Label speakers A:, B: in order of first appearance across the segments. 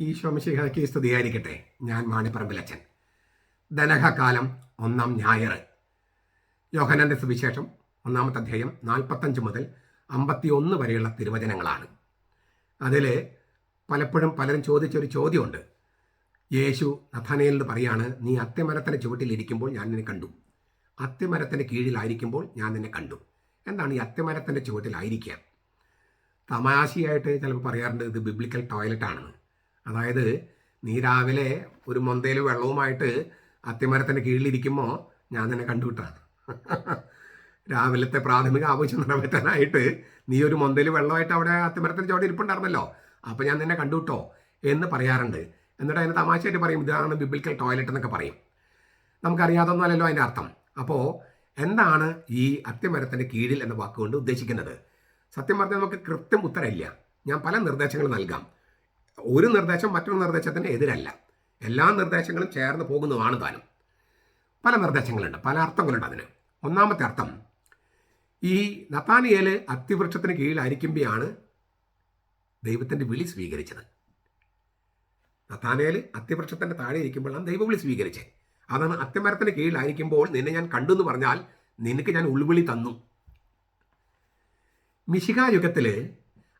A: ഈശോമിശിഹയ്ക്ക് സ്തുതിയായിരിക്കട്ടെ. ഞാൻ മാണിപ്പറമ്പിലച്ചൻ ധനഹകാലം ഒന്നാം ഞായർ. യോഹനന്റെ സുവിശേഷം ഒന്നാമത്തെ അധ്യായം നാൽപ്പത്തഞ്ച് മുതൽ അമ്പത്തിയൊന്ന് വരെയുള്ള തിരുവചനങ്ങളാണ്. അതിൽ പലപ്പോഴും പലരും ചോദിച്ചൊരു ചോദ്യമുണ്ട്. യേശു നഥാനയിലിന് പറയാണ് നീ അത്യമരത്തിന്റെ ചുവട്ടിലിരിക്കുമ്പോൾ ഞാൻ നിന്നെ കണ്ടു. അത്യമരത്തിന്റെ കീഴിലായിരിക്കുമ്പോൾ ഞാൻ നിന്നെ കണ്ടു. എന്താണ് ഈ അത്യമരത്തിന്റെ ചുവട്ടിലായിരിക്കുക തമാശയായിട്ട് ചിലപ്പോൾ പറയാറുണ്ട് ഇത് ബിബ്ലിക്കൽ ടോയ്ലറ്റ് ആണെന്ന്. അതായത് നീ രാവിലെ ഒരു മൊന്തയിൽ വെള്ളവുമായിട്ട് അത്തിമരത്തിന്റെ കീഴിലിരിക്കുമ്പോൾ ഞാൻ നിന്നെ കണ്ടുവിട്ടാണ് രാവിലത്തെ പ്രാഥമിക ആവശ്യം നിറവേറ്റാനായിട്ട് നീ ഒരു മൊന്തയിൽ വെള്ളമായിട്ട് അവിടെ അത്തിമരത്തിന്റെ ചോട്ട് ഇരിപ്പുണ്ടായിരുന്നല്ലോ. അപ്പോൾ ഞാൻ നിന്നെ കണ്ടുവിട്ടോ എന്ന് പറയാറുണ്ട്. എന്നിട്ട് അതിന് തമാശയായിട്ട് പറയും ഇതാണ് ബിബിൽക്കൽ ടോയ്ലറ്റ് എന്നൊക്കെ പറയും. നമുക്കറിയാതൊന്നുമല്ലല്ലോ അതിന്റെ അർത്ഥം. അപ്പോൾ എന്താണ് ഈ അത്യമരത്തിന്റെ കീഴിൽ എന്ന വാക്കുകൊണ്ട് ഉദ്ദേശിക്കുന്നത്? സത്യം പറഞ്ഞാൽ നമുക്ക് കൃത്യം ഉത്തരമില്ല. ഞാൻ പല നിർദ്ദേശങ്ങൾ നൽകാം. ഒരു നിർദ്ദേശം മറ്റൊരു നിർദ്ദേശത്തിന് എതിരല്ല. എല്ലാ നിർദ്ദേശങ്ങളും ചേർന്ന് പോകുന്നതാണ് താനും പല നിർദ്ദേശങ്ങളുണ്ട് പല അർത്ഥങ്ങളുണ്ട് അതിന്. ഒന്നാമത്തെ അർത്ഥം ഈ നത്താനിയേൽ അത്തിവൃക്ഷത്തിന് കീഴിലായിരിക്കുമ്പോഴാണ് ദൈവത്തിന്റെ വിളി സ്വീകരിച്ചത്. നത്താനേൽ അത്തിവൃക്ഷത്തിന്റെ താഴെ ഇരിക്കുമ്പോഴാണ് ദൈവവിളി സ്വീകരിച്ചത്. അതാണ് അത്തിമരത്തിന് കീഴിലായിരിക്കുമ്പോൾ നിന്നെ ഞാൻ കണ്ടു എന്ന് പറഞ്ഞാൽ നിനക്ക് ഞാൻ ഉൾവിളി തന്നു. മിശിക യുഗത്തിൽ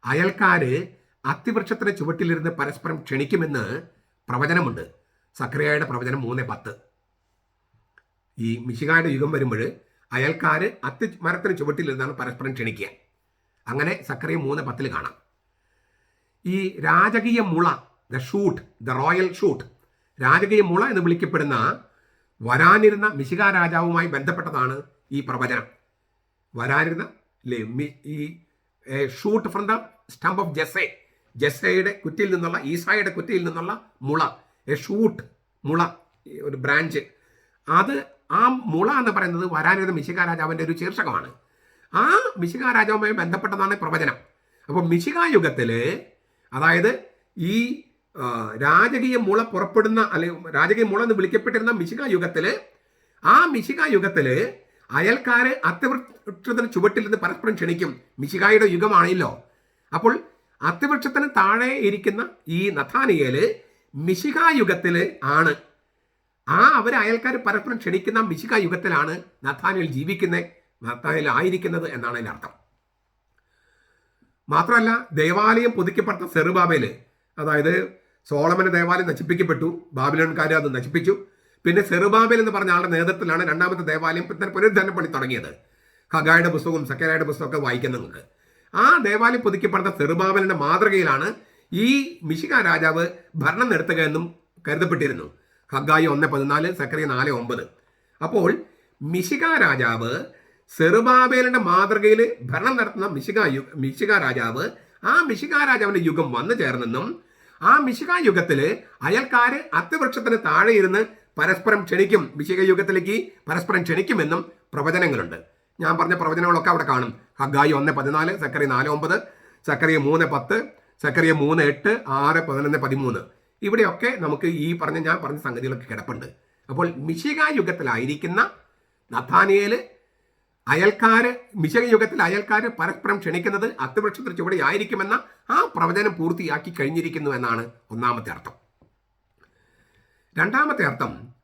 A: അയൽക്കാര് അത്തിവൃക്ഷത്തിന് ചുവട്ടിലിരുന്ന് പരസ്പരം ക്ഷണിക്കുമെന്ന് പ്രവചനമുണ്ട്. സക്രിയയുടെ പ്രവചനം മൂന്ന് പത്ത്. ഈ മിശികായുടെ യുഗം വരുമ്പോൾ അയൽക്കാർ അത്തി മരത്തിന് ചുവട്ടിലിരുന്നാണ് പരസ്പരം ക്ഷണിക്കുക. അങ്ങനെ സക്രിയ മൂന്ന് പത്തിൽ കാണാം. ഈ രാജകീയ മുള the shoot the royal shoot രാജകീയ മുള എന്ന് വിളിക്കപ്പെടുന്ന വരാനിരുന്ന മിശിക രാജാവുമായി ബന്ധപ്പെട്ടതാണ് ഈ പ്രവചനം. വരാനിരുന്ന ഈ shoot from the stump of Jesse ജെസയുടെ കുറ്റിയിൽ നിന്നുള്ള ഈസായുടെ കുറ്റിയിൽ നിന്നുള്ള മുള എ ഷൂട്ട് മുള ഒരു ബ്രാഞ്ച് അത് ആ മുള എന്ന് പറയുന്നത് വരാനിരുന്ന മിശിക രാജാവിന്റെ ഒരു ശീർഷകമാണ്. ആ മിശിക രാജാവുമായി ബന്ധപ്പെട്ടതാണ് പ്രവചനം. അപ്പോൾ മിശിക യുഗത്തിൽ അതായത് ഈ രാജകീയ മുള പുറപ്പെടുന്ന അല്ലെങ്കിൽ രാജകീയ മുള എന്ന് വിളിക്കപ്പെട്ടിരുന്ന മിശിക യുഗത്തിൽ ആ മിശിക യുഗത്തിൽ അയൽക്കാര് അത്യവൃക്ഷത്തിന് ചുവട്ടിൽ നിന്ന് പരസ്പരം ക്ഷണിക്കും. മിശികായുടെ യുഗമാണല്ലോ. അപ്പോൾ അത്യവൃക്ഷത്തിന് താഴെ ഇരിക്കുന്ന ഈ നഥാനിയേൽ മിശിക യുഗത്തിൽ ആണ്. ആ അവർ അയൽക്കാർ പരസ്പരം ക്ഷണിക്കുന്ന മിശിക യുഗത്തിലാണ് നഥാനിയൽ ജീവിക്കുന്നത് നഥാനിയൽ ആയിരിക്കുന്നത് എന്നാണ് അതിന്റെ അർത്ഥം. മാത്രമല്ല ദേവാലയം പുതുക്കപ്പെട്ട സെറുബാബേൽ അതായത് സോളമന ദേവാലയം നശിപ്പിക്കപ്പെട്ടു ബാബിലോൺകാർ അത് നശിപ്പിച്ചു. പിന്നെ സെറുബാബേൽ എന്ന് പറഞ്ഞ ആളുടെ നേതൃത്വത്തിലാണ് രണ്ടാമത്തെ ദേവാലയം പുനരുദ്ധാരണ പണി തുടങ്ങിയത്. ഹഗായുടെ പുസ്തകവും സക്കരയുടെ പുസ്തകമൊക്കെ വായിക്കുന്ന ആ ദേവാലയം പുതുക്കപ്പെടുന്ന സെറുബാബലിന്റെ മാതൃകയിലാണ് ഈ മിശിക രാജാവ് ഭരണം നടത്തുക എന്നും കരുതപ്പെട്ടിരുന്നു. ഹഗായി ഒന്ന് പതിനാല് സക്രി നാല് ഒമ്പത്. അപ്പോൾ മിശിക രാജാവ് സെറുബാബേലിന്റെ മാതൃകയിൽ ഭരണം നടത്തുന്ന മിഷിക യു മിശിക രാജാവ് ആ മിശിക രാജാവിന്റെ യുഗം വന്നു ചേർന്നെന്നും ആ മിഷിക യുഗത്തിൽ അയൽക്കാര് അത്യവൃക്ഷത്തിന് താഴെ ഇരുന്ന് പരസ്പരം ക്ഷണിക്കും. മിഷിക യുഗത്തിലേക്ക് പരസ്പരം ക്ഷണിക്കുമെന്നും പ്രവചനങ്ങളുണ്ട്. ഞാൻ പറഞ്ഞ പ്രവചനങ്ങളൊക്കെ അവിടെ കാണും. ഹഗായി ഒന്ന് പതിനാല് സക്കറി നാല് ഒമ്പത് സക്കറിയ മൂന്ന് പത്ത് സക്കറിയ മൂന്ന് എട്ട് ആറ് പതിനൊന്ന് പതിമൂന്ന്. ഇവിടെയൊക്കെ നമുക്ക് ഈ പറഞ്ഞ ഞാൻ പറഞ്ഞ സംഗതികളൊക്കെ കിടപ്പുണ്ട്. അപ്പോൾ മിശിക യുഗത്തിലായിരിക്കുന്ന നഥാനിയേൽ അയൽക്കാര് മിശക യുഗത്തിൽ അയൽക്കാര് പരസ്പരം ക്ഷണിക്കുന്നത് അത്യവൃക്ഷത്തിൽ ചുവടെ ആയിരിക്കുമെന്ന ആ പ്രവചനം പൂർത്തിയാക്കി കഴിഞ്ഞിരിക്കുന്നു എന്നാണ് ഒന്നാമത്തെ അർത്ഥം. രണ്ടാമത്തെ അർത്ഥം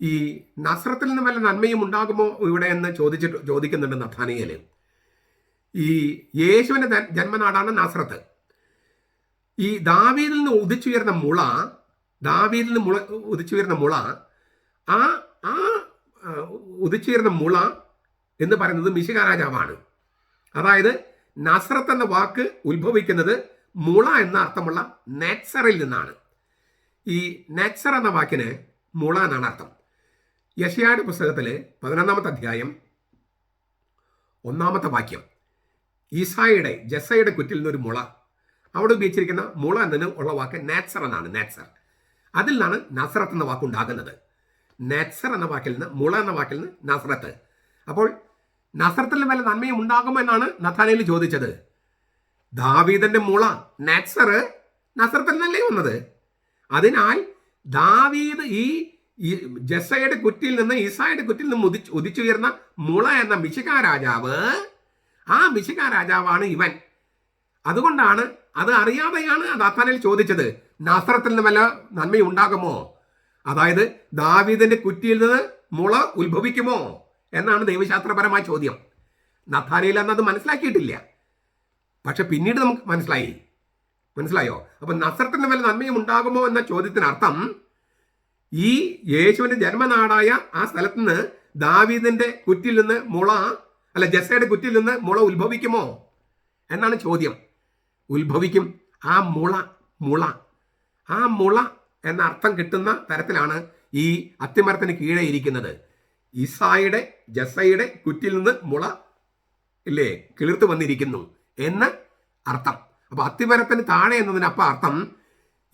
A: ഈ നസ്രത്തിൽ നിന്ന് വല്ല നന്മയും ഉണ്ടാകുമോ ഇവിടെ എന്ന് ചോദിച്ചിട്ട് ചോദിക്കുന്നുണ്ട് നഥാനിയൽ. ഈ യേശുവിന്റെ ജന്മനാടാണ് നസ്രത്ത്. ഈ ദാവീദിൽ നിന്ന് ഉദിച്ചുയർന്ന മുള ദാവീദിൽ നിന്ന് മുള ഉദിച്ചുയർന്ന മുള ആ ആ ആ, ഉദിച്ചുയർന്ന മുള എന്ന് പറയുന്നത് മിശിക രാജാവാണ്. അതായത് നസ്രത്ത് എന്ന വാക്ക് ഉത്ഭവിക്കുന്നത് മുള എന്ന അർത്ഥമുള്ള നെറ്റ്സറിൽ നിന്നാണ്. ഈ നെറ്റ്സർ എന്ന വാക്കിന് മുള എന്നാണ് അർത്ഥം. യശയാട് പുസ്തകത്തിലെ പതിനൊന്നാമത്തെ അധ്യായം ഒന്നാമത്തെ വാക്യം. ഈസായുടെ ജസയുടെ കുറ്റിൽ നിന്നൊരു മുള. അവിടെ ഉപയോഗിച്ചിരിക്കുന്ന മുള എന്നതിന് ഉള്ള വാക്ക് നാറ്റ്സർ എന്നാണ് നാറ്റ്സർ. അതിൽ നിന്നാണ് നസറത്ത് എന്ന വാക്ക് ഉണ്ടാകുന്നത്. നാറ്റ്സർ എന്ന വാക്കിൽ നിന്ന് മുള എന്ന വാക്കിൽ നിന്ന് നസറത്ത് അപ്പോൾ നസ്രത്തിൽ വല്ല നന്മയും ഉണ്ടാകുമോ എന്നാണ് നഥാനയിൽ ചോദിച്ചത്. ദാവീദന്റെ മുള നാറ്റ്സർ നസ്രത്തിൽ നിന്നല്ലേ വന്നത്? അതിനാൽ ദാവീദ് ഈ ഈ ജസയുടെ കുറ്റിൽ നിന്ന് ഈസായുടെ കുറ്റിൽ നിന്ന് ഉദിച്ച് ഉദിച്ചുയർന്ന മുള എന്ന മിശിക രാജാവ് ആ മിശിക രാജാവാണ് ഇവൻ. അതുകൊണ്ടാണ് അത് അറിയാതെയാണ് ദാത്താനിൽ ചോദിച്ചത് നാസ്ത്രത്തിൽ നിന്ന് വല്ല നന്മയുണ്ടാകുമോ അതായത് ദാവീദിന്റെ കുറ്റിയിൽ നിന്ന് മുള ഉത്ഭവിക്കുമോ? എന്നാണ് ദൈവശാസ്ത്രപരമായ ചോദ്യം. നഥാനയിൽ അന്ന് അത് മനസ്സിലാക്കിയിട്ടില്ല. പക്ഷെ പിന്നീട് നമുക്ക് മനസ്സിലായി. മനസ്സിലായോ? അപ്പൊ നസ്രത്തിന് വല്ല നന്മയും ഉണ്ടാകുമോ എന്ന ചോദ്യത്തിന് അർത്ഥം ഈ യേശുവിന്റെ ജന്മനാടായ ആ സ്ഥലത്ത് നിന്ന് ദാവീദിന്റെ കുറ്റിൽ നിന്ന് മുള അല്ല ജസയുടെ കുറ്റിൽ നിന്ന് മുള ഉത്ഭവിക്കുമോ? എന്നാണ് ചോദ്യം. ഉത്ഭവിക്കും ആ മുള മുള. ആ മുള എന്ന അർത്ഥം കിട്ടുന്ന തരത്തിലാണ് ഈ അത്തിമരത്തിന് കീഴേ ഇരിക്കുന്നത്. ഇസായുടെ ജസയുടെ കുറ്റിൽ നിന്ന് മുള ഇല്ലേ കിളിർത്ത് വന്നിരിക്കുന്നു എന്ന് അർത്ഥം. അപ്പൊ അത്തിമരത്തിന് താഴെ എന്നതിനപ്പം അർത്ഥം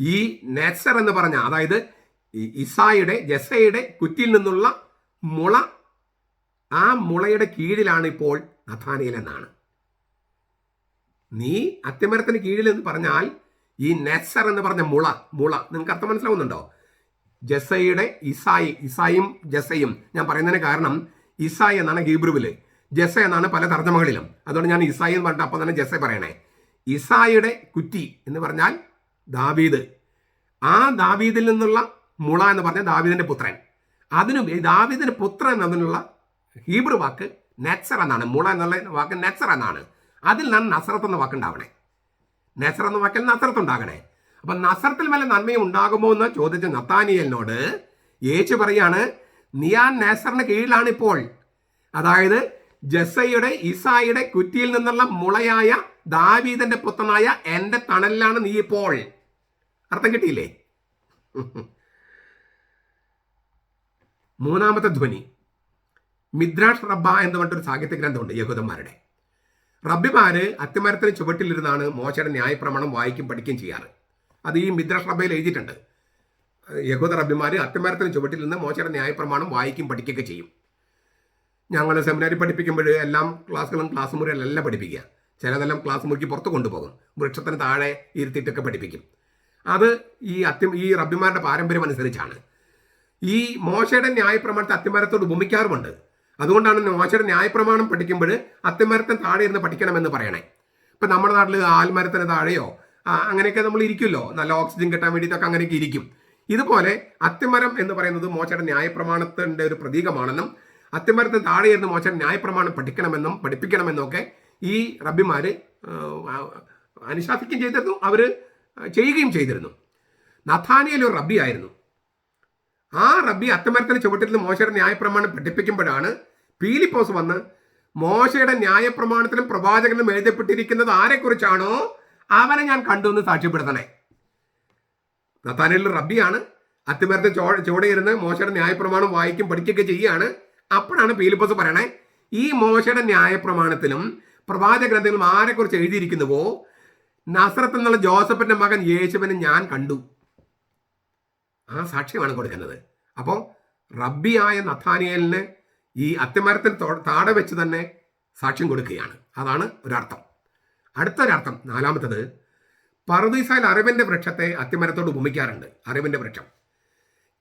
A: ഈ നെസർ എന്ന് പറഞ്ഞ അതായത് ഈ ഇസായുടെ ജസയുടെ കുറ്റിൽ നിന്നുള്ള മുള ആ മുളയുടെ കീഴിലാണ് ഇപ്പോൾ നഥാനിയൽ എന്നാണ്. നീ അത്യമരത്തിന് കീഴിൽ എന്ന് പറഞ്ഞാൽ ഈ നെസർ എന്ന് പറഞ്ഞ മുള മുള. നിങ്ങൾക്ക് അർത്ഥം മനസ്സിലാവുന്നുണ്ടോ? ജസയുടെ ഇസായി ഇസായും ജസയും. ഞാൻ പറയുന്നതിന് കാരണം ഇസായി എന്നാണ് ഹീബ്രുവിൽ. ജസ എന്നാണ് പല തർജമകളിലും. അതുകൊണ്ട് ഞാൻ ഇസായി എന്ന് പറഞ്ഞിട്ട് അപ്പം തന്നെ ജസ പറയണേ. ഇസായുടെ കുറ്റി എന്ന് പറഞ്ഞാൽ ദാവീദ്. ആ ദാവീദിൽ നിന്നുള്ള മുള എന്ന് പറഞ്ഞ ദാവീദിന്റെ പുത്രൻ. അതിനും ഈ ദാവീദിന്റെ പുത്രൻ എന്നതിനുള്ള ഹീബ്രു വാക്ക് നെച്ചർ എന്നാണ്. മുള എന്നുള്ള വാക്ക് നെച്ചർ എന്നാണ്. അതിൽ നിന്ന് നസറത്ത് എന്ന വാക്കുണ്ടാവണേ നെച്ചർ എന്ന വാക്കിൽ നസറത്ത് ഉണ്ടാകണേ. അപ്പൊ നസറത്തിൽ വല്ല നന്മയും ഉണ്ടാകുമോ എന്ന് ചോദിച്ച നത്താനിയലിനോട് യേശു പറയാണ് നിയാൻ നേസറിന് കീഴിലാണ് ഇപ്പോൾ. അതായത് ജസയുടെ ഇസായുടെ കുറ്റിയിൽ നിന്നുള്ള മുളയായ ദാവീദന്റെ പുത്രനായ എന്റെ തണലിലാണ് നീ ഇപ്പോൾ. അർത്ഥം കിട്ടിയില്ലേ? മൂന്നാമത്തെ ധ്വനി. മിദ്രാഷ് റബ്ബ എന്ന് പറഞ്ഞിട്ടൊരു സാഹിത്യ ഗ്രന്ഥമുണ്ട് യഹൂദന്മാരുടെ. റബ്ബിമാര് അത്തിമരത്തിന് ചുവട്ടിലിരുന്നാണ് മോശയുടെ ന്യായപ്രമാണം വായിക്കും പഠിക്കുകയും ചെയ്യാറ്. അത് ഈ മിദ്രാഷ് റബ്ബയിൽ എഴുതിയിട്ടുണ്ട്. യഹൂദ റബ്ബിമാര് അത്തിമരത്തിന് ചുവട്ടിൽ നിന്ന് മോശയുടെ ന്യായപ്രമാണം വായിക്കും പഠിക്കുകയൊക്കെ ചെയ്യും. ഞങ്ങൾ സെമിനാരി പഠിപ്പിക്കുമ്പോൾ എല്ലാം ക്ലാസ്സുകളും ക്ലാസ് മുറിയിലെല്ലാം പഠിപ്പിക്കുക. ചിലതെല്ലാം ക്ലാസ് മുറിക്ക് പുറത്ത് കൊണ്ടുപോകും. വൃക്ഷത്തിന് താഴെ ഇരുത്തിയിട്ടൊക്കെ പഠിപ്പിക്കും. അത് ഈ അത്യം ഈ റബ്ബിമാരുടെ പാരമ്പര്യം അനുസരിച്ചാണ്. ഈ മോശയുടെ ന്യായപ്രമാണത്തെ അത്തിമരത്തോട് ഉപമിക്കാറുമുണ്ട്. അതുകൊണ്ടാണ് മോശയുടെ ന്യായപ്രമാണം പഠിക്കുമ്പോൾ അത്തിമരത്തിന് താഴെ ഇരുന്ന് പഠിക്കണമെന്ന് പറയണേ. ഇപ്പം നമ്മുടെ നാട്ടിൽ ആൽമരത്തിന് താഴെയോ അങ്ങനെയൊക്കെ നമ്മൾ ഇരിക്കുമല്ലോ. നല്ല ഓക്സിജൻ കിട്ടാൻ വേണ്ടിയിട്ടൊക്കെ അങ്ങനെയൊക്കെ ഇരിക്കും. ഇതുപോലെ അത്തിമരം എന്ന് പറയുന്നത് മോശയുടെ ന്യായപ്രമാണത്തിന്റെ ഒരു പ്രതീകമാണെന്നും അത്തിമരത്തിന് താഴെ ഇരുന്ന് മോശയുടെ ന്യായപ്രമാണം പഠിക്കണമെന്നും പഠിപ്പിക്കണമെന്നും ഒക്കെ ഈ റബ്ബിമാർ അനുശാസിക്കുകയും ചെയ്തിരുന്നു. അവർ ചെയ്യുകയും ചെയ്തിരുന്നു. നഥാനിയൽ ഒരു റബ്ബി ആയിരുന്നു ആ റബ്ബി അത്തമരത്തിന് ചുവട്ടിൽ നിന്ന് മോശയുടെ ന്യായപ്രമാണം പഠിപ്പിക്കുമ്പോഴാണ് പീലിപ്പോസ് വന്ന് മോശയുടെ ന്യായപ്രമാണത്തിലും പ്രവാചകനും എഴുതപ്പെട്ടിരിക്കുന്നത് ആരെക്കുറിച്ചാണോ അവനെ ഞാൻ കണ്ടു എന്ന് സാക്ഷ്യപ്പെടുത്തണേ. നത്താനിൽ റബ്ബിയാണ് അത്തിമരത്തെ ചോ ചുവടെയിരുന്ന് മോശയുടെ ന്യായപ്രമാണം വായിക്കും പഠിക്കുകയൊക്കെ ചെയ്യുകയാണ്. അപ്പോഴാണ് പീലിപ്പോസ് പറയണേ ഈ മോശയുടെ ന്യായപ്രമാണത്തിലും പ്രവാചക ഗ്രന്ഥങ്ങളും ആരെക്കുറിച്ച് എഴുതിയിരിക്കുന്നുവോ? നസ്രത്ത് എന്നുള്ള ജോസഫിന്റെ മകൻ യേശുവിനെ ഞാൻ കണ്ടു. ആ സാക്ഷ്യമാണ് കൊടുക്കുന്നത് അപ്പോൾ റബ്ബിയായ നഥാനിയലിന് ഈ അത്തിമരത്തിന് താടെ വെച്ച് തന്നെ സാക്ഷ്യം കൊടുക്കുകയാണ്. അതാണ് ഒരർത്ഥം. അടുത്തൊരർത്ഥം നാലാമത്തത് പറുദീസയിൽ അറിവിന്റെ വൃക്ഷത്തെ അത്തിമരത്തോട് ഉപമിക്കാറുണ്ട്. അറിവിന്റെ വൃക്ഷം.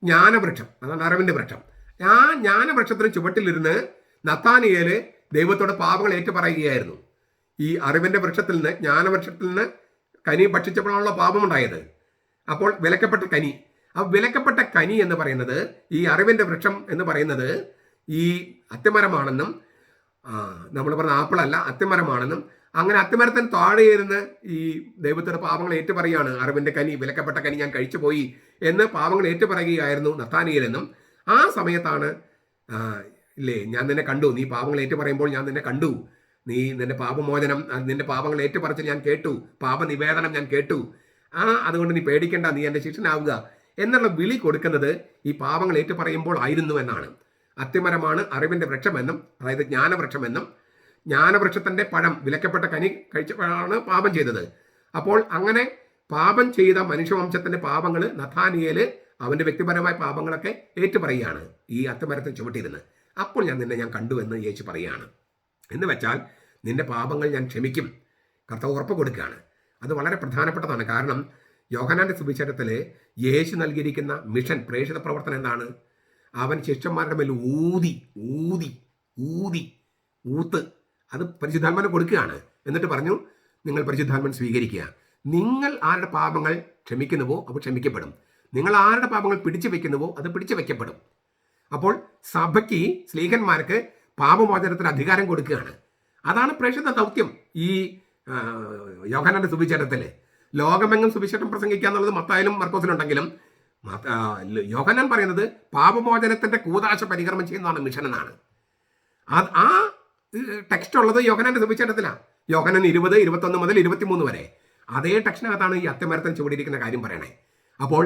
A: ജ്ഞാനവൃക്ഷം. അതാണ് അറിവിന്റെ വൃക്ഷം. ആ ജ്ഞാനവൃക്ഷത്തിന് ചുവട്ടിലിരുന്ന് നത്താനിയേൽ ദൈവത്തോട് പാപങ്ങൾ ഏറ്റുപറയുകയായിരുന്നു ഈ അറിവിന്റെ വൃക്ഷത്തിൽ നിന്ന് ജ്ഞാനവൃക്ഷത്തിൽ നിന്ന് കനി ഭക്ഷിച്ചപ്പോഴാണല്ലോ പാപമുണ്ടായത്. അപ്പോൾ വിലക്കപ്പെട്ട കനി ആ വിലക്കപ്പെട്ട കനി എന്ന് പറയുന്നത് ഈ അറിവിന്റെ വൃക്ഷം എന്ന് പറയുന്നത് ഈ അത്തിമരമാണെന്നും നമ്മൾ പറഞ്ഞ ആപ്പിളല്ല അത്തിമരമാണെന്നും അങ്ങനെ അത്തിമരത്തിന് താഴെ ഇരുന്ന് ഈ ദൈവത്തിന്റെ പാപങ്ങൾ ഏറ്റുപറയാണ് അറിവിന്റെ കനി വിലക്കപ്പെട്ട കനി ഞാൻ കഴിച്ചു പോയി എന്ന് പാപങ്ങൾ ഏറ്റുപറയുകയായിരുന്നു നത്താനിയിലെന്നും ആ സമയത്താണ് ഇല്ലേ ഞാൻ നിന്നെ കണ്ടു. നീ പാപങ്ങൾ ഏറ്റുപറയുമ്പോൾ ഞാൻ നിന്നെ കണ്ടു. നീ നിന്റെ പാപമോചനം നിന്റെ പാപങ്ങൾ ഏറ്റുപറച്ചിൽ ഞാൻ കേട്ടു. പാപനിവേദനം ഞാൻ കേട്ടു. ആ അതുകൊണ്ട് നീ പേടിക്കേണ്ട നീ എന്റെ ശിഷ്യനാവുക. എന്നുള്ള വിളി കൊടുക്കുന്നത് ഈ പാപങ്ങൾ ഏറ്റുപറയുമ്പോൾ ആയിരുന്നു എന്നാണ്. അത്യമരമാണ് അറിവിന്റെ വൃക്ഷമെന്നും അതായത് ജ്ഞാനവൃക്ഷമെന്നും ജ്ഞാനവൃക്ഷത്തിന്റെ പഴം വിലക്കപ്പെട്ട കനി കഴിച്ചപ്പോഴാണ് പാപം ചെയ്തത്. അപ്പോൾ അങ്ങനെ പാപം ചെയ്ത മനുഷ്യവംശത്തിന്റെ പാപങ്ങൾ നഥാനിയേൽ അവന്റെ വ്യക്തിപരമായ പാപങ്ങളൊക്കെ ഏറ്റുപറയുകയാണ് ഈ അത്തമരത്തിൽ ചുവട്ടിരുന്ന് അപ്പോൾ ഞാൻ നിന്നെ ഞാൻ കണ്ടു എന്ന് യേശു പറയുകയാണ്. എന്ന് വെച്ചാൽ നിന്റെ പാപങ്ങൾ ഞാൻ ക്ഷമിക്കും. കർത്താവ് ഉറപ്പ് കൊടുക്കുകയാണ്. അത് വളരെ പ്രധാനപ്പെട്ടതാണ്. കാരണം യോഹനാന്റെ സുവിശേഷത്തിൽ യേശു നൽകിയിരിക്കുന്ന മിഷൻ പ്രേക്ഷിത പ്രവർത്തനം എന്താണ്? അവൻ ശിഷ്യന്മാരുടെ മേൽ ഊതി ഊതി ഊതി ഊത്ത്. അത് പരിശുദ്ധാത്മാനെ കൊടുക്കുകയാണ്. എന്നിട്ട് പറഞ്ഞു നിങ്ങൾ പരിശുദ്ധാത്മൻ സ്വീകരിക്കുക. നിങ്ങൾ ആരുടെ പാപങ്ങൾ ക്ഷമിക്കുന്നുവോ അപ്പോൾ ക്ഷമിക്കപ്പെടും. നിങ്ങൾ ആരുടെ പാപങ്ങൾ പിടിച്ചു വെക്കുന്നുവോ അത് പിടിച്ചു വെക്കപ്പെടും. അപ്പോൾ സഭയ്ക്ക് സ്ലീഹന്മാർക്ക് പാപമോചനത്തിന് അധികാരം കൊടുക്കുകയാണ്. അതാണ് പ്രേക്ഷിത ദൗത്യം ഈ യോഹനാന്റെ സുവിശേഷത്തിൽ ലോകമെങ്ങും സുവിശേഷം പ്രസംഗിക്കുക എന്നുള്ളത് മത്തായാലും മർക്കോസിലുണ്ടെങ്കിലും യോഹനാൻ പറയുന്നത് പാപമോചനത്തിന്റെ കൂതാശ പരികർമ്മം ചെയ്യുന്നതാണ് മിഷൻ എന്നാണ്. ആ ടെക്സ്റ്റ് ഉള്ളത് യോഹനാന്റെ സുവിശേഷത്തിലാണ് യോഹനൻ ഇരുപത് ഇരുപത്തൊന്ന് മുതൽ ഇരുപത്തിമൂന്ന് വരെ. അതേ ടെക്സ്റ്റിനകത്താണ് ഈ അത്യമരത്തിൽ ചുവടിയിരിക്കുന്ന കാര്യം പറയണേ. അപ്പോൾ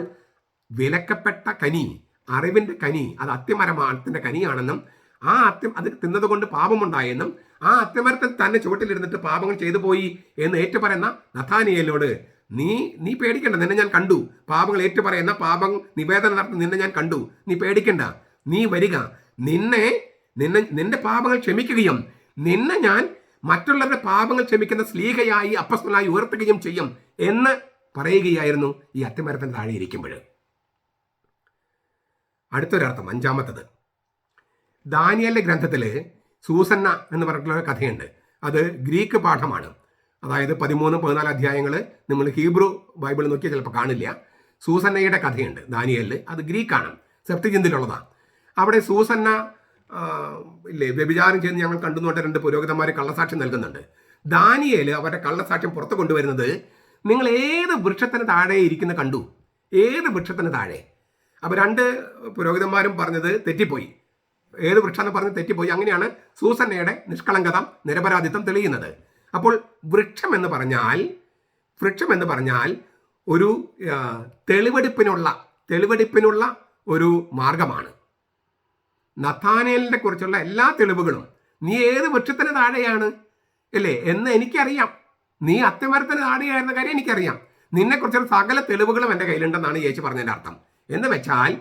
A: വിലക്കപ്പെട്ട കനി അറിവിന്റെ കനി അത് അത്യമരമാനത്തിന്റെ കനിയാണെന്നും ആ അത്യം അത് തിന്നതുകൊണ്ട് പാപമുണ്ടായെന്നും ആ അത്യമരത്തിൽ തന്നെ ചുവട്ടിലിരുന്നിട്ട് പാപങ്ങൾ ചെയ്തു പോയി എന്ന് ഏറ്റുപറയുന്ന നഥാനിയലോട് നീ നീ പേടിക്കണ്ട. നിന്നെ ഞാൻ കണ്ടു. പാപങ്ങൾ ഏറ്റുപറയുന്ന പാപം നിവേദനം നടത്തുന്ന നിന്നെ ഞാൻ കണ്ടു. നീ പേടിക്കണ്ട. നീ വരിക. നിന്നെ നിന്നെ നിന്റെ പാപങ്ങൾ ക്ഷമിക്കുകയും നിന്നെ ഞാൻ മറ്റുള്ളവരുടെ പാപങ്ങൾ ക്ഷമിക്കുന്ന സ്ലീഹയായി അപ്പസ്മനായി ഉയർത്തുകയും ചെയ്യും എന്ന് പറയുകയായിരുന്നു ഈ അത്തിമരത്തിന് താഴെ ഇരിക്കുമ്പോൾ. അടുത്തൊരർത്ഥം അഞ്ചാമത്തത്. ദാനിയലിന്റെ ഗ്രന്ഥത്തിൽ സൂസന്ന എന്ന് പറഞ്ഞിട്ടുള്ള കഥയുണ്ട്. അത് ഗ്രീക്ക് പാഠമാണ്. അതായത് പതിമൂന്ന് പതിനാല് അധ്യായങ്ങൾ നമ്മൾ ഹീബ്രു ബൈബിൾ നോക്കിയാൽ ചിലപ്പോൾ കാണില്ല. സൂസന്നയുടെ കഥയുണ്ട് ദാനിയലിൽ അത് ഗ്രീക്കാണ് സെപ്തിചിന്തിലുള്ളതാണ് അവിടെ സൂസന്ന ഇല്ലേ വ്യഭിചാരം ചെയ്ത് ഞങ്ങൾ കണ്ടുകൊണ്ട് രണ്ട് പുരോഹിതന്മാർ കള്ളസാക്ഷ്യം നൽകുന്നുണ്ട്. ദാനിയേൽ അവരുടെ കള്ളസാക്ഷ്യം പുറത്ത് കൊണ്ടുവരുന്നത് നിങ്ങൾ ഏത് വൃക്ഷത്തിന് താഴെ ഇരിക്കുന്ന കണ്ടു? ഏത് വൃക്ഷത്തിന് താഴെ? അപ്പോൾ രണ്ട് പുരോഹിതന്മാരും പറഞ്ഞത് തെറ്റിപ്പോയി. ഏത് വൃക്ഷം എന്ന് പറഞ്ഞ് തെറ്റിപ്പോയി. അങ്ങനെയാണ് സൂസന്നയുടെ നിഷ്കളങ്കത നിരപരാധിത്വം തെളിയുന്നത്. അപ്പോൾ വൃക്ഷം എന്ന് പറഞ്ഞാൽ വൃക്ഷം എന്ന് പറഞ്ഞാൽ ഒരു തെളിവെടുപ്പിനുള്ള തെളിവെടുപ്പിനുള്ള ഒരു മാർഗമാണ്. നഥാനേലിനെ കുറിച്ചുള്ള എല്ലാ തെളിവുകളും നീ ഏത് വൃക്ഷത്തിന് താഴെയാണ്? അല്ലേ? എന്ന് എനിക്കറിയാം. നീ അത്തിമരത്തിന് താഴെയായിരുന്ന കാര്യം എനിക്കറിയാം. നിന്നെക്കുറിച്ചുള്ള സകല തെളിവുകളും എന്റെ കയ്യിലുണ്ടെന്നാണ് യേശു പറഞ്ഞതിന്റെ അർത്ഥം. എന്ന് വെച്ചാൽ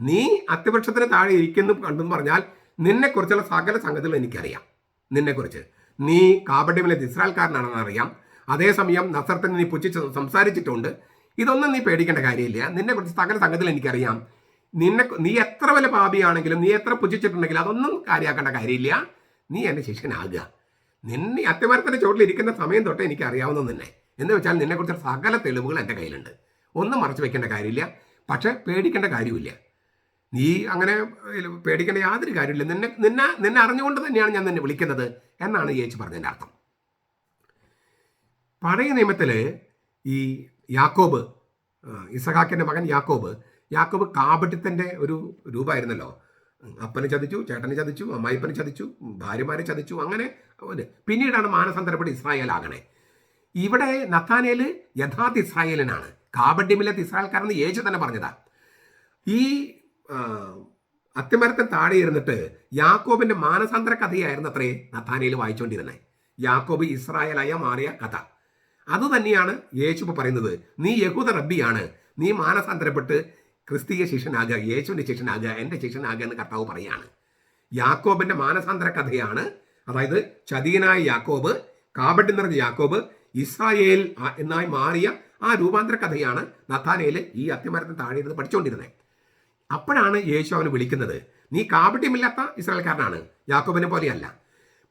A: നീ അത്യവൃക്ഷത്തിന് താഴെ ഇരിക്കുന്നു കണ്ടെന്ന് പറഞ്ഞാൽ നിന്നെക്കുറിച്ചുള്ള സകല സംഗതികൾ എനിക്കറിയാം. നിന്നെക്കുറിച്ച്. നീ കാബഡ്യമിലെ ഇസ്രാൽക്കാരനാണെന്ന് അറിയാം. അതേസമയം നസർത്തിന് നീ പുച്ഛിച്ച് സംസാരിച്ചിട്ടുണ്ട്. ഇതൊന്നും നീ പേടിക്കേണ്ട കാര്യമില്ല. നിന്നെ നിന്നെക്കുറിച്ച് സകല സംഗതികൾ എനിക്കറിയാം. നിന്നെ നീ എത്ര വലിയ പാപിയാണെങ്കിലും നീ എത്ര പുച്ഛിച്ചിട്ടുണ്ടെങ്കിലും അതൊന്നും കാര്യമാക്കേണ്ട കാര്യമില്ല. നീ എന്റെ ശിഷ്യനാകുക. നിന്നെ അത്തിമരത്തിന്റെ ചോട്ടിൽ ഇരിക്കുന്ന സമയം തൊട്ട് എനിക്ക് അറിയാവുന്ന നിന്നെ. എന്ന് വെച്ചാൽ നിന്നെക്കുറിച്ച് സകല തെളിവുകൾ എന്റെ കയ്യിലുണ്ട്. ഒന്നും മറച്ചു വെക്കേണ്ട കാര്യമില്ല. പക്ഷെ പേടിക്കേണ്ട കാര്യമില്ല. നീ അങ്ങനെ പേടിക്കേണ്ട യാതൊരു കാര്യമില്ല. നിന്നെ നിന്നെ നിന്നെ അറിഞ്ഞുകൊണ്ട് തന്നെയാണ് ഞാൻ നിന്നെ വിളിക്കുന്നത്. എന്നാണ് യേശു പറഞ്ഞതിന്റെ അർത്ഥം. പഴയ നിയമത്തിൽ ഈ യാക്കോബ് ഇസഹാക്കിന്റെ മകൻ യാക്കോബ് യാക്കോബ് കാപട്യത്തിന്റെ ഒരു രൂപമായിരുന്നല്ലോ അപ്പനെ ചതിച്ചു ചേട്ടനെ ചതിച്ചു അമ്മായിപ്പനെ ചതിച്ചു ഭാര്യമാരെ ചതിച്ചു അങ്ങനെ പിന്നീടാണ് മാനസാന്തരപ്പെട്ട് ഇസ്രായേൽ ആകണേ ഇവിടെ നത്താനേൽ യഥാർത്ഥ ഇസ്രായേലിനാണ്. കാപഡ്യമില്ലാത്ത ഇസ്രായേൽക്കാരെന്ന് യേശു തന്നെ പറഞ്ഞതാ. ഈ ആ, അത്തിമരത്തിന് താഴെ ഇരുന്നിട്ട് യാക്കോബിന്റെ മാനസാന്തര കഥയായിരുന്നു അത്രേ നത്താനയിൽ വായിച്ചുകൊണ്ടിരുന്നത് യാക്കോബ് ഇസ്രായേലായ മാറിയ കഥ. അത് തന്നെയാണ് യേശു പറയുന്നത് നീ യഹൂദ റബ്ബിയാണ് നീ മാനസാന്തരപ്പെട്ട് ക്രിസ്തീയ ശിഷ്യനാകുക യേശുവിന്റെ ശിഷ്യനാകുക എന്റെ ശിഷ്യനാകുക എന്ന് കർത്താവ് പറയാണ്. യാക്കോബിന്റെ മാനസാന്തര കഥയാണ് അതായത് ചതിയനായ യാക്കോബ് കാബട്ടി നിറഞ്ഞ യാക്കോബ് ഇസ്രായേൽ എന്നായി മാറിയ ആ രൂപാന്തര കഥയാണ് നത്താനയിൽ ഈ അത്തിമരത്തിന് താഴെ ഇരുന്ന് പഠിച്ചുകൊണ്ടിരുന്നത് അപ്പോഴാണ് യേശു അവനെ വിളിക്കുന്നത്. നീ കാപട്യമില്ലാത്ത ഇസ്രായേൽക്കാരനാണ്. യാക്കോബിനെ പോലെയല്ല.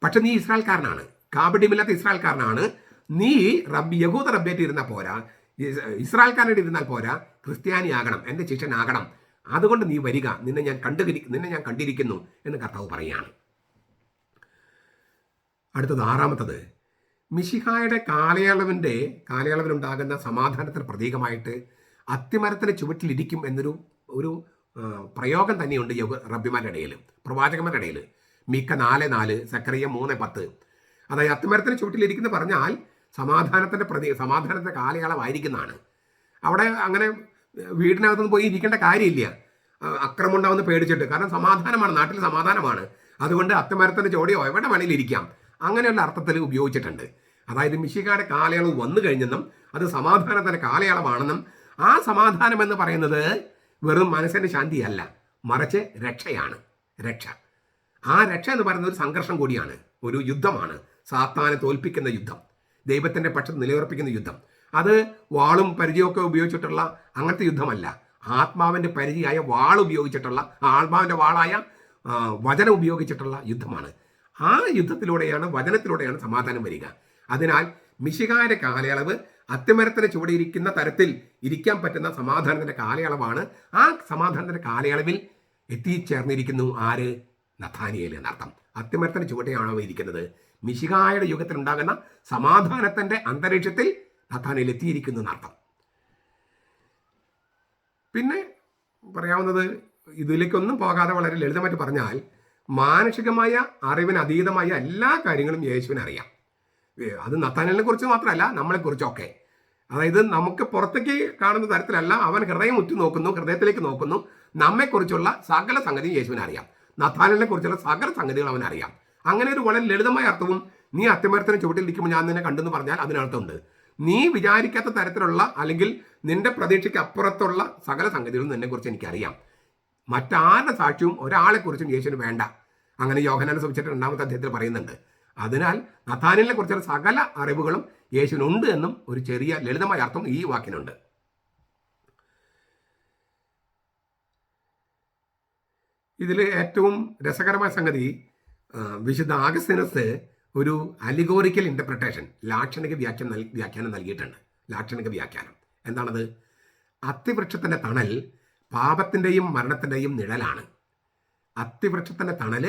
A: പക്ഷെ നീ ഇസ്രായേൽക്കാരനാണ്. കാപട്യമില്ലാത്ത ഇസ്രായേൽക്കാരനാണ്. നീ റബ്ബി യഹൂദ റബ്ബേറ്റ് ഇരുന്നാൽ പോരാ. ഇസ്- ഇസ്രായേൽക്കാരനായിട്ട് ഇരുന്നാൽ പോരാ. ക്രിസ്ത്യാനിയാകണം. എന്റെ ശിഷ്യനാകണം. അതുകൊണ്ട് നീ വരിക. നിന്നെ ഞാൻ കണ്ടു നിന്നെ ഞാൻ കണ്ടിരിക്കുന്നു എന്ന് കർത്താവ് പറയുകയാണ്. അടുത്തത് ആറാമത്തത്. മിശിഹായുടെ കാലയളവിന്റെ കാലയളവിലുണ്ടാകുന്ന സമാധാനത്തിന് പ്രതീകമായിട്ട് അത്തിമരത്തിന് ചുവട്ടിലിരിക്കും എന്നൊരു ഒരു പ്രയോഗം തന്നെയുണ്ട് യോഗ റബ്ബിമാരുടെ ഇടയിൽ പ്രവാചകന്മാരുടെ ഇടയിൽ. മിക്ക നാല് നാല് സക്കറിയ മൂന്ന് പത്ത്. അതായത് അത്തിമരത്തിന് ചുവട്ടിലിരിക്കുന്ന പറഞ്ഞാൽ സമാധാനത്തിന്റെ പ്രതി സമാധാനത്തിന്റെ കാലയളവായിരിക്കുന്നതാണ്. അവിടെ അങ്ങനെ വീടിനകത്തുനിന്ന് പോയി ഇരിക്കേണ്ട കാര്യമില്ല. അക്രമം ഉണ്ടാവുന്ന പേടിച്ചിട്ട്. കാരണം സമാധാനമാണ് നാട്ടിൽ സമാധാനമാണ്. അതുകൊണ്ട് അത്തിമരത്തിന്റെ ചോടിയോ എവിടെ വേണേലും ഇരിക്കാം. അങ്ങനെയുള്ള അർത്ഥത്തിൽ ഉപയോഗിച്ചിട്ടുണ്ട്. അതായത് മിഷികാരുടെ കാലയളവ് വന്നു കഴിഞ്ഞെന്നും അത് സമാധാനത്തിന്റെ കാലയളവാണെന്നും ആ സമാധാനം എന്ന് പറയുന്നത് വെറും മനസ്സിന്റെ ശാന്തിയല്ല മറിച്ച് രക്ഷയാണ് രക്ഷ. ആ രക്ഷ എന്ന് പറയുന്നത് ഒരു സംഘർഷം കൂടിയാണ് ഒരു യുദ്ധമാണ് സാത്താനെ തോൽപ്പിക്കുന്ന യുദ്ധം ദൈവത്തിന്റെ പക്ഷത്ത് നിലയുറപ്പിക്കുന്ന യുദ്ധം. അത് വാളും പരിചയമൊക്കെ ഉപയോഗിച്ചിട്ടുള്ള അങ്ങനത്തെ യുദ്ധമല്ല. ആത്മാവിന്റെ പരിചയമായ വാൾ ഉപയോഗിച്ചിട്ടുള്ള ആത്മാവിന്റെ വാളായ വചനം ഉപയോഗിച്ചിട്ടുള്ള യുദ്ധമാണ്. ആ യുദ്ധത്തിലൂടെയാണ് വചനത്തിലൂടെയാണ് സമാധാനം വരിക. അതിനാൽ മിശികാര കാലയളവ് അത്തിമരത്തിന് ചുവടിയിരിക്കുന്ന തരത്തിൽ ഇരിക്കാൻ പറ്റുന്ന സമാധാനത്തിന്റെ കാലയളവാണ്. ആ സമാധാനത്തിന്റെ കാലയളവിൽ എത്തിച്ചേർന്നിരിക്കുന്നു ആര്? നഥാനിയേൽ എന്നർത്ഥം. അത്തിമരത്തിന് ചുവടെയാണോ ഇരിക്കുന്നത്? മിശികായുടെ യുഗത്തിൽ ഉണ്ടാകുന്ന സമാധാനത്തിന്റെ അന്തരീക്ഷത്തിൽ നഥാനിയിൽ എത്തിയിരിക്കുന്നു എന്നർത്ഥം. പിന്നെ പറയാവുന്നത് ഇതിലേക്കൊന്നും പോകാതെ വളരെ ലളിതമായിട്ട് പറഞ്ഞാൽ മാനുഷികമായ അറിവിന് അതീതമായ എല്ലാ കാര്യങ്ങളും യേശുവിന് അറിയാം ഏ, അത് നത്താനലിനെ കുറിച്ച് മാത്രമല്ല നമ്മളെ കുറിച്ചൊക്കെ. അതായത് നമുക്ക് പുറത്തേക്ക് കാണുന്ന തരത്തിലല്ല അവൻ ഹൃദയം ഉറ്റു നോക്കുന്നു ഹൃദയത്തിലേക്ക് നോക്കുന്നു. നമ്മെക്കുറിച്ചുള്ള സകല സംഗതിയും യേശുവിനെ അറിയാം. നത്താനലിനെ കുറിച്ചുള്ള സകല സംഗതികൾ അവൻ അറിയാം. അങ്ങനെ ഒരു വളരെ ലളിതമായ അർത്ഥവും നീ അത്യമരത്തിന് ചുവട്ടിലിരിക്കുമ്പോൾ ഞാൻ നിന്നെ കണ്ടെന്ന് പറഞ്ഞാൽ അതിനർത്ഥമുണ്ട്. നീ വിചാരിക്കാത്ത തരത്തിലുള്ള അല്ലെങ്കിൽ നിന്റെ പ്രതീക്ഷയ്ക്ക് അപ്പുറത്തുള്ള സകല സംഗതികളും നിന്നെക്കുറിച്ച് എനിക്കറിയാം. മറ്റാരുടെ സാക്ഷ്യവും ഒരാളെക്കുറിച്ചും യേശുവിന് വേണ്ട. അങ്ങനെ യോഹനാനെ സംബന്ധിച്ചിട്ട് രണ്ടാമത്തെ അധ്യായത്തിൽ പറയുന്നുണ്ട്. അതിനാൽ നഥാനിലിനെ കുറിച്ചുള്ള സകല അറിവുകളും യേശുവിനുണ്ട് എന്നും ഒരു ചെറിയ ലളിതമായ അർത്ഥം ഈ വാക്കിനുണ്ട്. ഇതിൽ ഏറ്റവും രസകരമായ സംഗതി വിശുദ്ധ ആഗസ്തിനസ് ഒരു അലിഗോറിക്കൽ ഇന്റർപ്രിട്ടേഷൻ ലാക്ഷണിക വ്യാഖ്യാനം വ്യാഖ്യാനം നൽകിയിട്ടുണ്ട്. ലാക്ഷണിക വ്യാഖ്യാനം. എന്താണത്? അത്തിവൃക്ഷത്തിന്റെ തണൽ പാപത്തിന്റെയും മരണത്തിന്റെയും നിഴലാണ്. അത്തിവൃക്ഷത്തിന്റെ തണൽ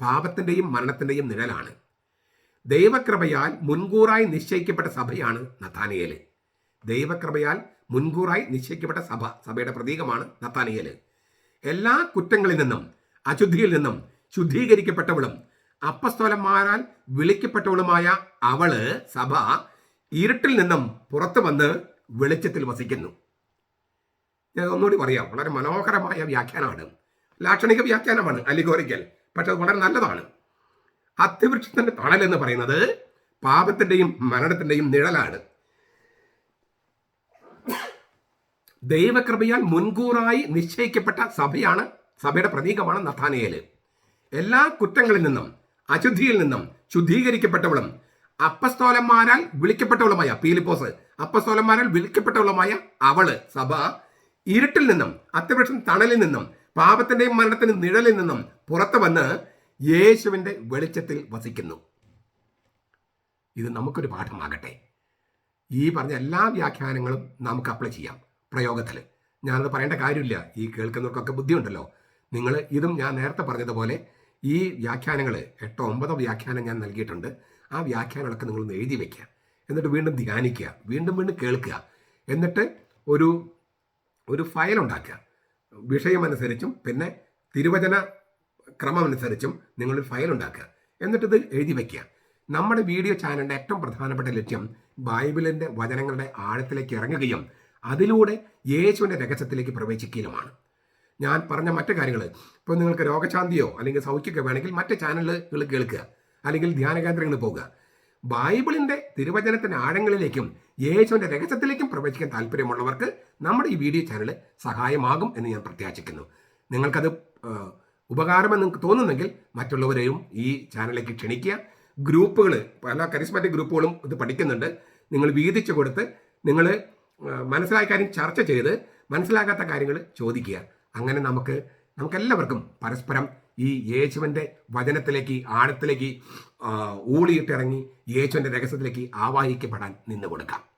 A: പാപത്തിന്റെയും മരണത്തിന്റെയും നിഴലാണ്. ദൈവകൃപയാൽ മുൻകൂറായി നിശ്ചയിക്കപ്പെട്ട സഭയാണ് നത്താനിയേൽ. ദൈവകൃപയാൽ മുൻകൂറായി നിശ്ചയിക്കപ്പെട്ട സഭ സഭയുടെ പ്രതീകമാണ് നത്താനിയേൽ. എല്ലാ കുറ്റങ്ങളിൽ നിന്നും അശുദ്ധിയിൽ നിന്നും ശുദ്ധീകരിക്കപ്പെട്ടവളും അപ്പസ്തോലന്മാരാൽ വിളിക്കപ്പെട്ടവളുമായ അവൾ സഭ ഇരുട്ടിൽ നിന്നും പുറത്തു വന്ന് വെളിച്ചത്തിൽ വസിക്കുന്നു. ഞാൻ ഒന്നുകൂടി പറയാം വളരെ മനോഹരമായ വ്യാഖ്യാനമാണ്. ലാക്ഷണിക വ്യാഖ്യാനമാണ് അലിഗോറിക്കൽ. പക്ഷെ അത് വളരെ നല്ലതാണ്. അത്യവൃക്ഷത്തിന്റെ തണൽ എന്ന് പറയുന്നത് പാപത്തിന്റെയും മരണത്തിന്റെയും നിഴലാണ്. ദൈവകൃപയാൽ മുൻകൂറായി നിശ്ചയിക്കപ്പെട്ട സഭയാണ് സഭയുടെ പ്രതീകമാണ് നഥാനയേൽ. എല്ലാ കുറ്റങ്ങളിൽ നിന്നും അശുദ്ധിയിൽ നിന്നും ശുദ്ധീകരിക്കപ്പെട്ടവളും അപ്പസ്തോലന്മാരാൽ വിളിക്കപ്പെട്ടവളുമായ പീലിപ്പോസ് അപ്പസ്തോലന്മാരാൽ വിളിക്കപ്പെട്ടവളുമായ അവൾ സഭ ഇരുട്ടിൽ നിന്നും അത്യവൃക്ഷം തണലിൽ നിന്നും പാപത്തിന്റെയും മരണത്തിന്റെയും നിഴലിൽ നിന്നും പുറത്തു വന്ന് യേശുവിന്റെ വെളിച്ചത്തിൽ വസിക്കുന്നു. ഇത് നമുക്കൊരു പാഠമാകട്ടെ. ഈ പറഞ്ഞ എല്ലാ വ്യാഖ്യാനങ്ങളും നമുക്ക് അപ്ലൈ ചെയ്യാം പ്രയോഗത്തിൽ. ഞാനത് പറയേണ്ട കാര്യമില്ല. ഈ കേൾക്കുന്നവർക്കൊക്കെ ബുദ്ധിയുണ്ടല്ലോ. നിങ്ങൾ ഇതും ഞാൻ നേരത്തെ പറഞ്ഞതുപോലെ ഈ വ്യാഖ്യാനങ്ങൾ എട്ടോ ഒമ്പതോ വ്യാഖ്യാനം ഞാൻ നൽകിയിട്ടുണ്ട്. ആ വ്യാഖ്യാനങ്ങളൊക്കെ നിങ്ങളൊന്ന് എഴുതി വയ്ക്കുക എന്നിട്ട് വീണ്ടും ധ്യാനിക്കുക. വീണ്ടും വീണ്ടും കേൾക്കുക. എന്നിട്ട് ഒരു ഒരു ഫയൽ ഉണ്ടാക്കുക. വിഷയമനുസരിച്ചും പിന്നെ തിരുവചന ക്രമമനുസരിച്ചും നിങ്ങൾ ഫയൽ ഉണ്ടാക്കുക. എന്നിട്ടിത് എഴുതി വയ്ക്കുക. നമ്മുടെ വീഡിയോ ചാനലിന്റെ ഏറ്റവും പ്രധാനപ്പെട്ട ലക്ഷ്യം ബൈബിളിന്റെ വചനങ്ങളുടെ ആഴത്തിലേക്ക് ഇറങ്ങുകയും അതിലൂടെ യേശുവിന്റെ രഹസ്യത്തിലേക്ക് പ്രവേശിക്കുകയുമാണ്. ഞാൻ പറഞ്ഞ മറ്റു കാര്യങ്ങൾ ഇപ്പോൾ നിങ്ങൾക്ക് രോഗശാന്തിയോ അല്ലെങ്കിൽ സൗഖ്യമൊക്കെ വേണമെങ്കിൽ മറ്റ് ചാനലുകൾ കേൾക്കുക. അല്ലെങ്കിൽ ധ്യാന കേന്ദ്രങ്ങളിൽ പോകുക ബൈബിളിന്റെ തിരുവചനത്തിന്റെ ആഴങ്ങളിലേക്കും യേശുവിന്റെ രഹസ്യത്തിലേക്കും പ്രവേശിക്കാൻ താല്പര്യമുള്ളവർക്ക് നമ്മുടെ ഈ വീഡിയോ ചാനൽ സഹായമാകും എന്ന് ഞാൻ പ്രത്യാശിക്കുന്നു. നിങ്ങൾക്കത് ഉപകാരമെന്ന് നിങ്ങൾക്ക് തോന്നുന്നെങ്കിൽ മറ്റുള്ളവരെയും ഈ ചാനലിലേക്ക് ക്ഷണിക്കുക. ഗ്രൂപ്പുകൾ പല കരിസ്മാറ്റിക് ഗ്രൂപ്പുകളും ഇത് പഠിക്കുന്നുണ്ട്. നിങ്ങൾ വീതിച്ചു കൊടുത്ത് നിങ്ങൾ മനസ്സിലായ കാര്യം ചർച്ച ചെയ്ത് മനസ്സിലാകാത്ത കാര്യങ്ങൾ ചോദിക്കുക. അങ്ങനെ നമുക്ക് നമുക്കെല്ലാവർക്കും പരസ്പരം ഈ യേശുവിന്റെ വചനത്തിലേക്ക് ആഴത്തിലേക്ക് ഊളിയിട്ടിറങ്ങി യേശുവിന്റെ രഹസ്യത്തിലേക്ക് ആവാഹിക്കപ്പെടാൻ നിന്ന് കൊടുക്കാം